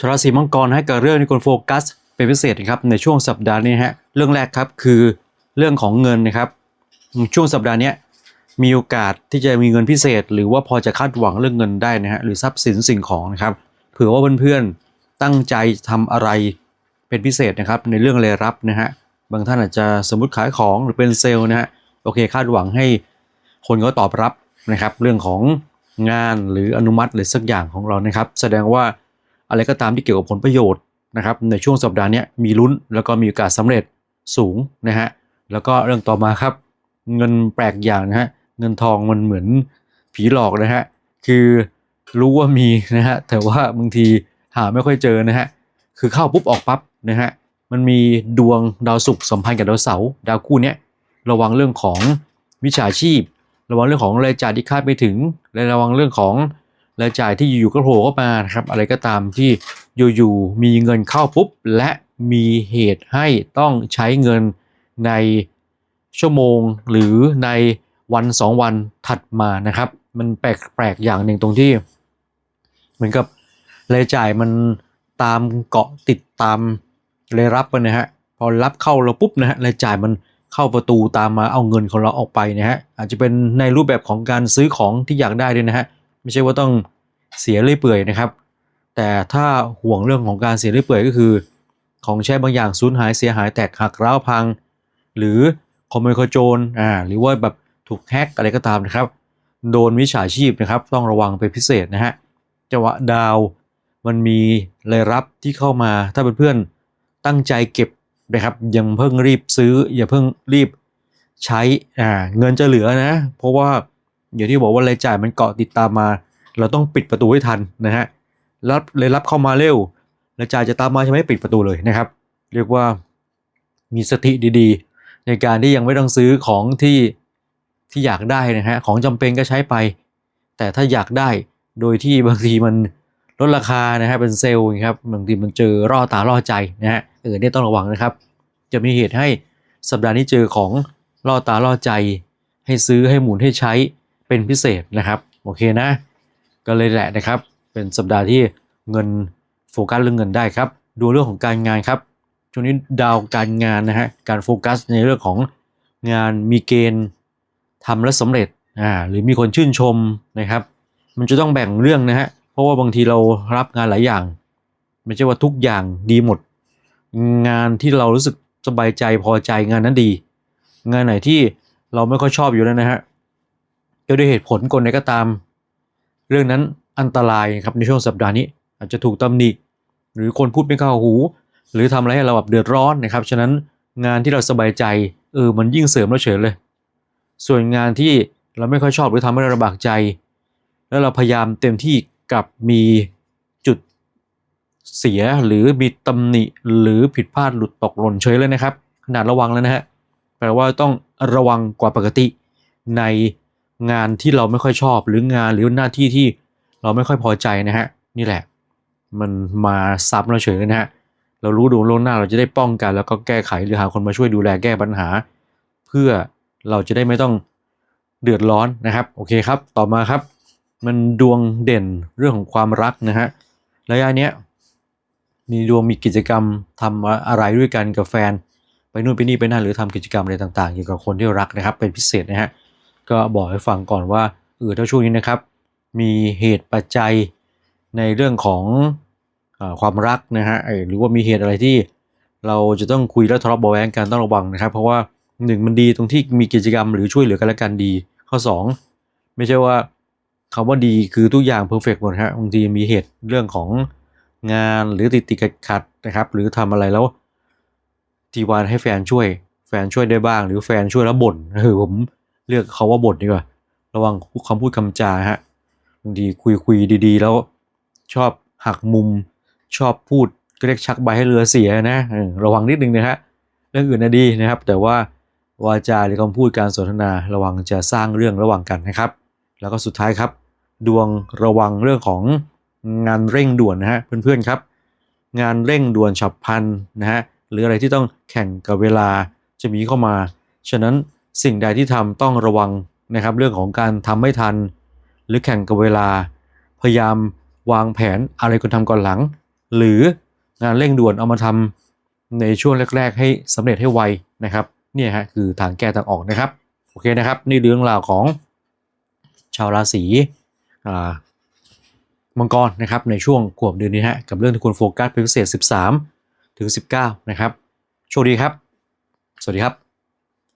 ชราศีมังกรให้กับเรื่องที่ควรโฟกัส เป็นพิเศษนะครับในช่วงสัปดาห์นี้ฮะเรื่องแรกครับคือเรื่องของเงินนะครับ ช่วงสัปดาห์นี้มีโอกาสที่จะมีเงินพิเศษ หรือว่าพอจะคาดหวังเรื่องเงินได้นะฮะหรือทรัพย์สินสิ่งของนะครับเผื่อว่าเพื่อนๆตั้งใจทำอะไรเป็นพิเศษนะครับในเรื่องเลยรับนะฮะบางท่านอาจจะสมมติขายของหรือเป็นเซลล์นะฮะโอเคคาดหวังให้คนเขาตอบรับนะครับ เรื่องของงานหรืออนุมัติหรือสักอย่างของเรานะครับ แสดงว่า อะไรก็ตามที่เกี่ยวกับผลประโยชน์นะครับในช่วงสัปดาห์นี้มีลุ้นแล้วก็มีโอกาสสำเร็จสูงนะฮะแล้วก็เรื่องต่อมาครับ เงินแปลกอย่างนะฮะเงินทองมันเหมือนผีหลอกนะฮะคือรู้ว่ามีนะฮะแต่ว่าบางทีหาไม่ค่อยเจอนะฮะคือเข้าปุ๊บออกปั๊บนะฮะมันมีดวงดาวศุกร์สัมพันธ์กับดาวเสาร์ดาวคู่เนี้ยระวังเรื่องของมิจฉาชีพ ระวังเรื่องของรายจ่ายที่คาดไม่ถึงและระวังเรื่องของ รายจ่ายที่อยู่ๆก็โผล่เข้ามานะครับ อะไรก็ตามที่อยู่ๆมีเงินเข้าปุ๊บ และมีเหตุให้ต้องใช้เงินในชั่วโมงหรือในวันสองวันถัดมานะครับ มันแปลกๆอย่างหนึ่งตรงที่ เหมือนกับรายจ่ายมันตามเกาะติดตามรายรับไปนะฮะพอรับเข้าเราปุ๊บนะฮะรายจ่ายมันเข้าประตูตามมาเอาเงินของเราออกไปนะฮะอาจจะเป็นในรูปแบบของการซื้อของที่อยากได้ด้วยนะฮะ ไม่ใช่ว่าต้องเสียเรื่อยเปื่อยนะครับ แต่ถ้าห่วงเรื่องของการเสียเรื่อยเปื่อยก็คือ ของใช้บางอย่างสูญหายเสียหายแตกหักร้าวพัง หรือคอมมิคโจรอ่าหรือว่าแบบถูกแฮกอะไรก็ตามนะครับ โดนมิจฉาชีพนะครับ ต้องระวังเป็นพิเศษนะฮะจังหวะดาวมันมีรายรับที่เข้ามาถ้าเป็นเพื่อนๆตั้งใจเก็บนะครับยังเพิ่งรีบซื้อ อย่าเพิ่งรีบใช้อ่าเงินจะเหลือนะ เพราะว่า อย่างที่บอกว่ารายจ่ายมันเกาะติดตามมา เราต้องปิดประตูให้ทันนะฮะรับเลยรับเข้ามาเร็วรายจ่ายจะตามมาจะไหมปิดประตูเลยนะครับ เรียกว่ามีสติดีๆ ในการที่ยังไม่ต้องซื้อของที่ที่อยากได้นะฮะของจำเป็นก็ใช้ไป แต่ถ้าอยากได้โดยที่บางทีมันลดราคานะฮะเป็นเซลล์ครับบางทีมันเจอร่อตาล่อใจนะฮะเออเนี่ยต้องระวังนะครับ จะมีเหตุให้สัปดาห์นี้เจอของล่อตาล่อใจ ให้ซื้อให้หมุนให้ใช้ เป็นพิเศษนะครับโอเคนะ ก็เลยแหละนะครับ เป็นสัปดาห์ที่เงินโฟกัสเรื่องเงินได้ครับ ดูเรื่องของการงานครับช่วงนี้ดาวการงานนะฮะการโฟกัสในเรื่องของงานมีเกณฑ์ทำแล้วสำเร็จอ่าหรือมีคนชื่นชมนะครับ มันจะต้องแบ่งเรื่องนะฮะเพราะว่าบางทีเรารับงานหลายอย่าง ไม่ใช่ว่าทุกอย่างดีหมด งานที่เรารู้สึกสบายใจพอใจงานนั้นดี งานไหนที่เราไม่ค่อยชอบอยู่แล้วนะฮะ ก็ด้วยเหตุผลกลใดก็ตาม เรื่องนั้นอันตรายครับในช่วงสัปดาห์นี้ อาจจะถูกตำหนิ หรือคนพูดไม่เข้าหู หรือทำอะไรให้เราแบบเดือดร้อนนะครับฉะนั้นงานที่เราสบายใจเออมันยิ่งเสริมเราเฉยเลย ส่วนงานที่เราไม่ค่อยชอบหรือทำให้เราลำบากใจ แล้วเราพยายามเต็มที่กับมีจุดเสียหรือมีตำหนิหรือผิดพลาดหลุดตกหล่นเฉยเลยนะครับ ขนาดระวังแล้วนะฮะแปลว่าต้องระวังกว่าปกติใน งานที่เราไม่ค่อยชอบ หรืองานหรือหน้าที่ที่เราไม่ค่อยพอใจนะฮะนี่แหละ มันมาซ้ำเราเฉยนะฮะเรารู้ดวงล่วงหน้าเราจะได้ป้องกันแล้วก็แก้ไขหรือหาคนมาช่วยดูแลแก้ปัญหา เพื่อเราจะได้ไม่ต้องเดือดร้อนนะครับโอเคครับ ต่อมาครับ มันดวงเด่นเรื่องของความรักนะฮะระยะเนี้ยมีดวงมีกิจกรรมทำอะไรด้วยกันกับแฟน ไปนู่นไปนี่ไปนั่นหรือทำกิจกรรมอะไรต่างๆเกี่ยวกับคนที่รักนะครับ เป็นพิเศษนะฮะ ก็บอกให้ฟังก่อนว่าเออถ้าช่วงนี้นะครับ มีเหตุปัจจัยในเรื่องของอความรักนะฮะหรือว่ามีเหตุอะไรที่เราจะต้องคุยแล้วทะเลาะเบาะแว้งกันต้องระวังนะครับ เพราะว่าหนึ่งมันดีตรงที่มีกิจกรรมหรือช่วยเหลือกันและกันดี ข้อสองไม่ใช่ว่าคำว่าดีคือทุกอย่างเพอร์เฟกหมดฮะบางทีมีเหตุเรื่องของงานหรือติดติดขัดนะครับ หรือทำอะไรแล้ว ทีวานให้แฟนช่วย แฟนช่วยได้บ้าง หรือแฟนช่วยแล้วบ่นเออผม เรียกเขาว่าบ่นดีกว่า ระวังคำพูดคำจาฮะบางทีคุยคุยดีๆ แล้วชอบหักมุมชอบพูดก็เรียกชักใบให้เรือเสียนะระวังนิดนึงนะฮะเรื่องอื่นนะดีนะครับ แต่ว่าวาจาหรือคำพูดการสนทนาระวังจะสร้างเรื่องระหว่างกันนะครับ แล้วก็สุดท้ายครับ ดวงระวังเรื่องของงานเร่งด่วนนะฮะเพื่อนๆครับ งานเร่งด่วนฉับพลันนะฮะหรืออะไรที่ต้องแข่งกับเวลาจะมีเข้ามา ฉะนั้น สิ่งใดที่ทำต้องระวังนะครับ เรื่องของการทำไม่ทัน หรือแข่งกับเวลา พยายามวางแผนอะไรคนทำก่อนหลัง หรืองานเร่งด่วนเอามาทำในช่วงแรก ๆ ให้สำเร็จให้ไวนะครับเนี่ยฮะคือทางแก้ทางออกนะครับโอเคนะครับ นี่เรื่องราวของชาวราศีมังกรนะครับในช่วงขวบเดือนนี้ฮะกับเรื่องที่ควรโฟกัสเป็นพิเศษ 13 ถึง 19 นะครับ โชคดีครับ สวัสดีครับ